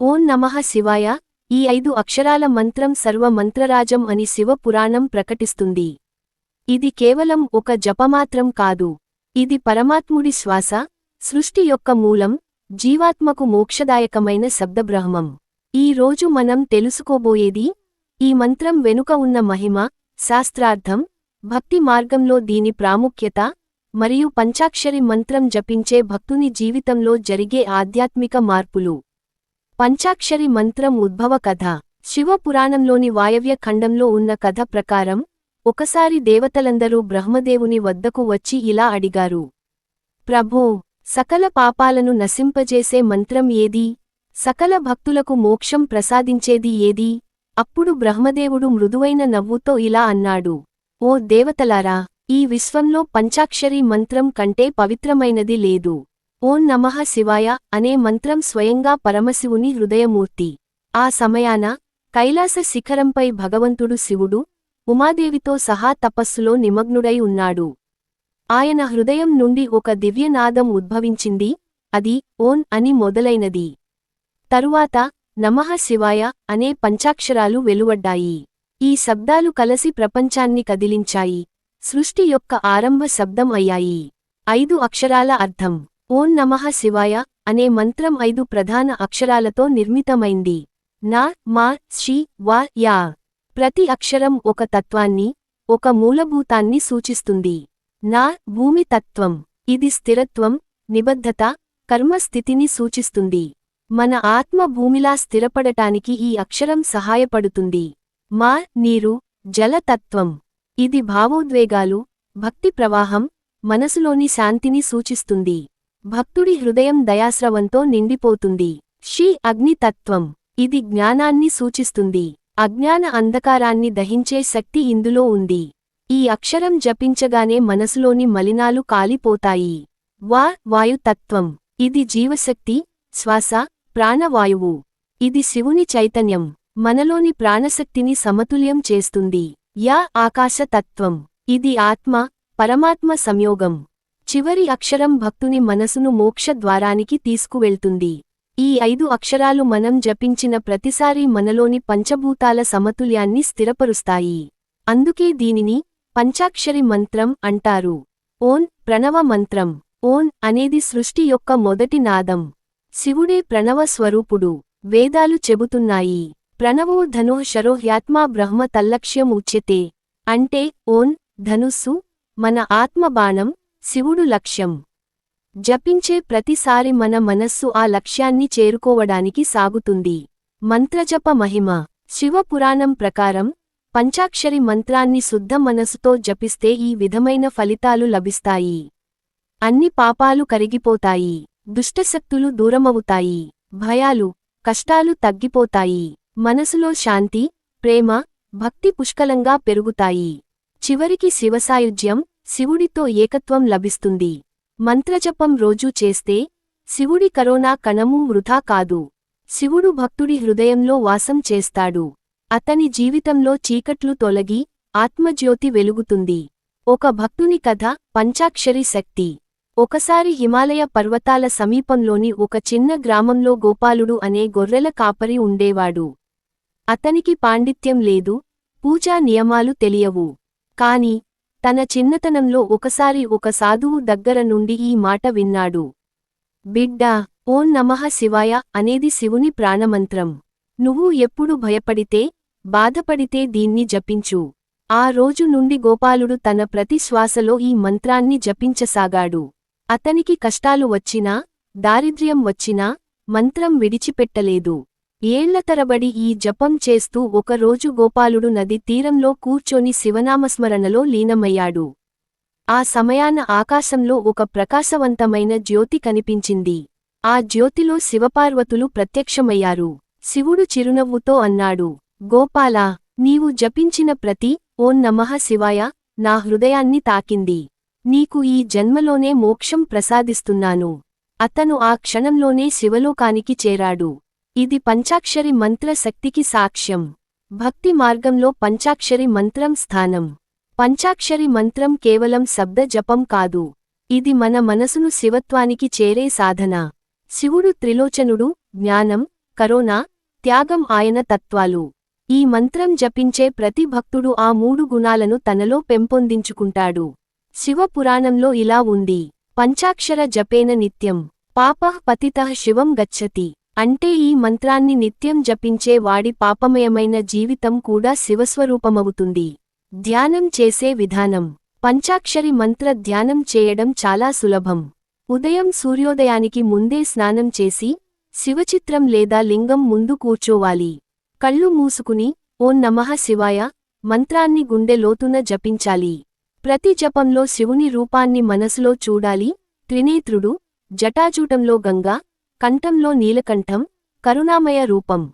ఓం నమః శివాయ. ఈ ఐదు అక్షరాల మంత్రం సర్వ మంత్రరాజం అని శివ పురాణం ప్రకటిస్తుంది. ఇది కేవలం ఒక జపమాత్రం కాదు. ఇది పరమాత్ముడి శ్వాస సృష్టి యొక్క మూలం జీవాత్మకు మోక్షదాయకమైన శబ్దబ్రహ్మం. ఈ రోజు మనం తెలుసుకోబోయేది ఈ మంత్రం వెనుక ఉన్న మహిమ శాస్త్రార్థం భక్తి మార్గంలో దీని ప్రాముఖ్యత మరియు పంచాక్షరి మంత్రం జపించే భక్తుని జీవితంలో జరిగే ఆధ్యాత్మిక మార్పులు. పంచాక్షరి మంత్రం ఉద్భవ కథ. శివపురాణంలోని వాయవ్య ఖండంలో ఉన్న కథ ప్రకారం ఒకసారి దేవతలందరూ బ్రహ్మదేవుని వద్దకు వచ్చి ఇలా అడిగారు. ప్రభో సకల పాపాలను నశింపజేసే మంత్రం ఏది? సకల భక్తులకు మోక్షం ప్రసాదించేది ఏది? అప్పుడు బ్రహ్మదేవుడు మృదువైన నవ్వుతో ఇలా అన్నాడు. ఓ దేవతలారా ఈ విశ్వంలో పంచాక్షరీ మంత్రం కంటే పవిత్రమైనది లేదు. ఓం నమః శివాయ అనే మంత్రం స్వయంగా పరమశివుని హృదయమూర్తి. ఆ సమయాన కైలాస శిఖరంపై భగవంతుడు శివుడు ఉమాదేవితో సహా తపస్సులో నిమగ్నుడై ఉన్నాడు. ఆయన హృదయం నుండి ఒక దివ్యనాదం ఉద్భవించింది అది ఓన్ అని మొదలైనది. తరువాత నమః శివాయ అనే పంచాక్షరాలు వెలువడ్డాయి. ఈ శబ్దాలు కలసి ప్రపంచాన్ని కదిలించాయి. సృష్టి యొక్క ఆరంభ శబ్దం అయ్యాయి. ఐదు అక్షరాల అర్థం. ఓం నమః శివాయ అనే మంత్రం ఐదు ప్రధాన అక్షరాలతో నిర్మితమైంది. నా మా షి వా యా. ప్రతి అక్షరం ఒక తత్వాన్ని ఒక మూలభూతాన్ని సూచిస్తుంది. నా భూమి తత్వం. ఇది స్థిరత్వం నిబద్ధత కర్మస్థితిని సూచిస్తుంది. మన ఆత్మ భూమిలా స్థిరపడటానికి ఈ అక్షరం సహాయపడుతుంది. మా నీరు జలతత్వం ఇది భావోద్వేగాలు భక్తి ప్రవాహం మనసులోని శాంతిని సూచిస్తుంది. భక్తుడి హృదయం దయాస్రవంతో నిండిపోతుంది. షీ అగ్నితత్వం ఇది జ్ఞానాన్ని సూచిస్తుంది. అజ్ఞాన అంధకారాన్ని దహించే శక్తి ఇందులో ఉంది. ఈ అక్షరం జపించగానే మనసులోని మలినాలు కాలిపోతాయి. వా వాయుతత్వం ఇది జీవశక్తి శ్వాస ప్రాణవాయువు. ఇది శివుని చైతన్యం. మనలోని ప్రాణశక్తిని సమతుల్యం చేస్తుంది. యా ఆకాశతత్వం ఇది ఆత్మ పరమాత్మ సంయోగం. చివరి అక్షరం భక్తుని మనసును మోక్ష ద్వారానికి తీసుకువెళ్తుంది. ఈ ఐదు అక్షరాలు మనం జపించిన ప్రతిసారీ మనలోని పంచభూతాల సమతుల్యాన్ని స్థిరపరుస్తాయి. అందుకే దీనిని పంచాక్షరి మంత్రం అంటారు. ఓన్ ప్రణవ మంత్రం. ఓన్ అనేది సృష్టి యొక్క మొదటి నాదం. శివుడే ప్రణవ స్వరూపుడు. వేదాలు చెబుతున్నాయి. ప్రణవో ధనో శరోహ్యాత్మా బ్రహ్మ తల్లక్ష్యం ఉచ్యతే అంటే ఓన్ ధనుస్సు మన ఆత్మబాణం శివుడు లక్ష్యం. జపించే ప్రతిసారి మన మనస్సు ఆ లక్ష్యాన్ని చేరుకోవడానికి సాగుతుంది. మంత్రజప మహిమ. శివపురాణం ప్రకారం పంచాక్షరి మంత్రాన్ని శుద్ధ మనసుతో జపిస్తే ఈ విధమైన ఫలితాలు లభిస్తాయి. అన్ని పాపాలు కరిగిపోతాయి. దుష్టశక్తులు దూరమవుతాయి. భయాలు కష్టాలు తగ్గిపోతాయి. మనసులో శాంతి ప్రేమ భక్తి పుష్కలంగా పెరుగుతాయి. చివరికి శివసాయుజ్యం శివుడితో ఏకత్వం లభిస్తుంది. మంత్రజపం రోజూ చేస్తే శివుడి కరోనా కణము వృధా కాదు. శివుడు భక్తుడి హృదయంలో వాసం చేస్తాడు. అతని జీవితంలో చీకట్లు తొలగి ఆత్మజ్యోతి వెలుగుతుంది. ఒక భక్తుని కథ పంచాక్షరి శక్తి. ఒకసారి హిమాలయ పర్వతాల సమీపంలోని ఒక చిన్న గ్రామంలో గోపాలుడు అనే గొర్రెల కాపరి ఉండేవాడు. అతనికి పాండిత్యం లేదు పూజా నియమాలు తెలియవు. కాని తన చిన్నతనంలో ఒకసారి ఒక సాధువు దగ్గర నుండి ఈ మాట విన్నాడు. బిడ్డా ఓం నమః శివాయ అనేది శివుని ప్రాణమంత్రం. నువ్వు ఎప్పుడు భయపడితే బాధపడితే దీన్ని జపించు. ఆ రోజు నుండి గోపాలుడు తన ప్రతి శ్వాసలో ఈ మంత్రాన్ని జపించసాగాడు. అతనికి కష్టాలు వచ్చినా దారిద్ర్యం వచ్చినా మంత్రం విడిచిపెట్టలేదు. ఏళ్ళ తరబడి ఈ జపం చేస్తూ ఒకరోజు గోపాలుడు నది తీరంలో కూర్చొని శివనామస్మరణలో లీనమయ్యాడు. ఆ సమయాన ఆకాశంలో ఒక ప్రకాశవంతమైన జ్యోతి కనిపించింది. ఆ జ్యోతిలో శివపార్వతులు ప్రత్యక్షమయ్యారు. శివుడు చిరునవ్వుతో అన్నాడు గోపాలా నీవు జపించిన ప్రతి ఓం నమః శివాయ నా హృదయాన్ని తాకింది. నీకు ఈ జన్మలోనే మోక్షం ప్రసాదిస్తున్నాను. అతను ఆ క్షణంలోనే శివలోకానికి చేరాడు. ఇది పంచాక్షరి మంత్ర శక్తికి సాక్ష్యం. భక్తి మార్గంలో పంచాక్షరి మంత్రం స్థానం. పంచాక్షరి మంత్రం కేవలం శబ్ద జపం కాదు. ఇది మన మనసును శివత్వానికి చేరే సాధన. శివుడు త్రిలోచనుడు జ్ఞానం కరోనా త్యాగం ఆయన తత్వాలు. ఈ మంత్రం జపించే ప్రతి భక్తుడు ఆ మూడు గుణాలను తనలో పెంపొందించుకుంటాడు. శివ పురాణంలో ఇలా ఉంది. పంచాక్షర జపేన నిత్యం. పాపః పతితః శివం గచ్చతి. అంటే ఈ మంత్రాన్ని నిత్యం జపించే వాడి పాపమయమైన జీవితం కూడా శివస్వరూపమవుతుంది. ధ్యానం చేసే విధానం. పంచాక్షరి మంత్ర ధ్యానం చేయడం చాలా సులభం. ఉదయం సూర్యోదయానికి ముందే స్నానం చేసి శివచిత్రం లేదా లింగం ముందు కూర్చోవాలి. కళ్ళు మూసుకుని ఓం నమః శివాయ మంత్రాన్ని గుండె లోతున జపించాలి. ప్రతి జపంలో శివుని రూపాన్ని మనసులో చూడాలి. త్రినేత్రుడు జటాజూటంలో గంగా కంఠంలో నీలకంఠం కరుణామయ రూపం.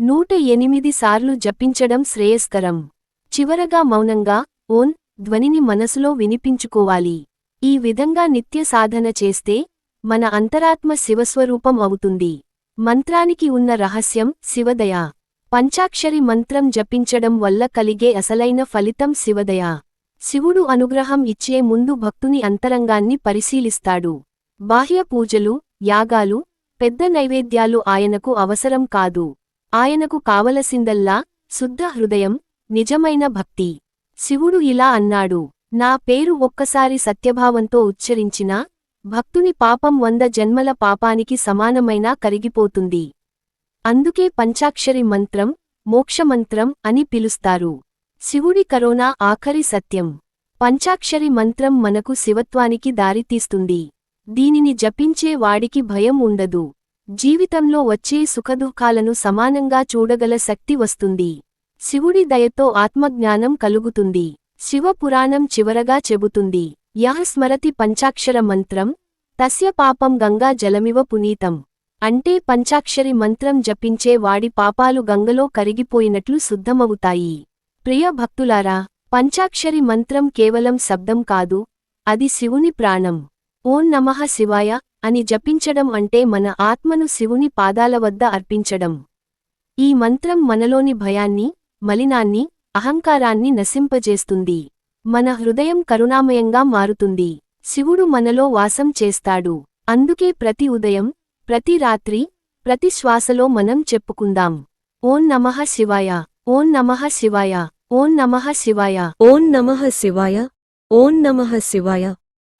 నూట ఎనిమిది సార్లు జపించడం శ్రేయస్కరం. చివరగా మౌనంగా ఓన్ ధ్వనిని మనసులో వినిపించుకోవాలి. ఈ విధంగా నిత్య సాధన చేస్తే మన అంతరాత్మ శివస్వరూపం అవుతుంది. మంత్రానికి ఉన్న రహస్యం శివదయ. పంచాక్షరి మంత్రం జపించడం వల్ల కలిగే అసలైన ఫలితం శివదయ. శివుడు అనుగ్రహం ఇచ్చే ముందు భక్తుని అంతరంగాన్ని పరిశీలిస్తాడు. బాహ్య పూజలు యాగాలు పెద్ద నైవేద్యాలు ఆయనకు అవసరం కాదు. ఆయనకు కావలసిందల్లా శుద్ధ హృదయం నిజమైన భక్తి. శివుడు ఇలా అన్నాడు నా పేరు ఒక్కసారి సత్యభావంతో ఉచ్చరించినా భక్తుని పాపం వంద జన్మల పాపానికి సమానమైనా కరిగిపోతుంది. అందుకే పంచాక్షరి మంత్రం మోక్షమంత్రం అని పిలుస్తారు. శివుడి కరోనా ఆఖరి సత్యం. పంచాక్షరి మంత్రం మనకు శివత్వానికి దారితీస్తుంది. దీనిని జపించే వాడికి భయం ఉండదు. జీవితంలో వచ్చే సుఖదుఖాలను సమానంగా చూడగల శక్తి వస్తుంది. శివుడి దయతో ఆత్మజ్ఞానం కలుగుతుంది. శివ పురాణం చివరగా చెబుతుంది. యః స్మరతి పంచాక్షర మంత్రం తస్య పాపం గంగా జలమివ పునీతం. అంటే పంచాక్షరి మంత్రం జపించే వాడి పాపాలు గంగలో కరిగిపోయినట్లు శుద్ధమవుతాయి. ప్రియ భక్తులారా పంచాక్షరి మంత్రం కేవలం శబ్దం కాదు అది శివుని ప్రాణం. ఓం నమః శివాయ అని జపించడం అంటే మన ఆత్మను శివుని పాదాల వద్ద అర్పించడం. ఈ మంత్రం మనలోని భయాన్ని మలినాన్ని అహంకారాన్ని నశింపజేస్తుంది. మన హృదయం కరుణామయంగా మారుతుంది. శివుడు మనలో వాసం చేస్తాడు. అందుకే ప్రతి ఉదయం ప్రతి రాత్రి ప్రతి శ్వాసలో మనం చెప్పుకుందాం. ఓం నమః శివాయ ఓం నమః శివాయ ఓం నమః శివాయ. ఓం నమః శివాయ ఓం నమః శివాయ.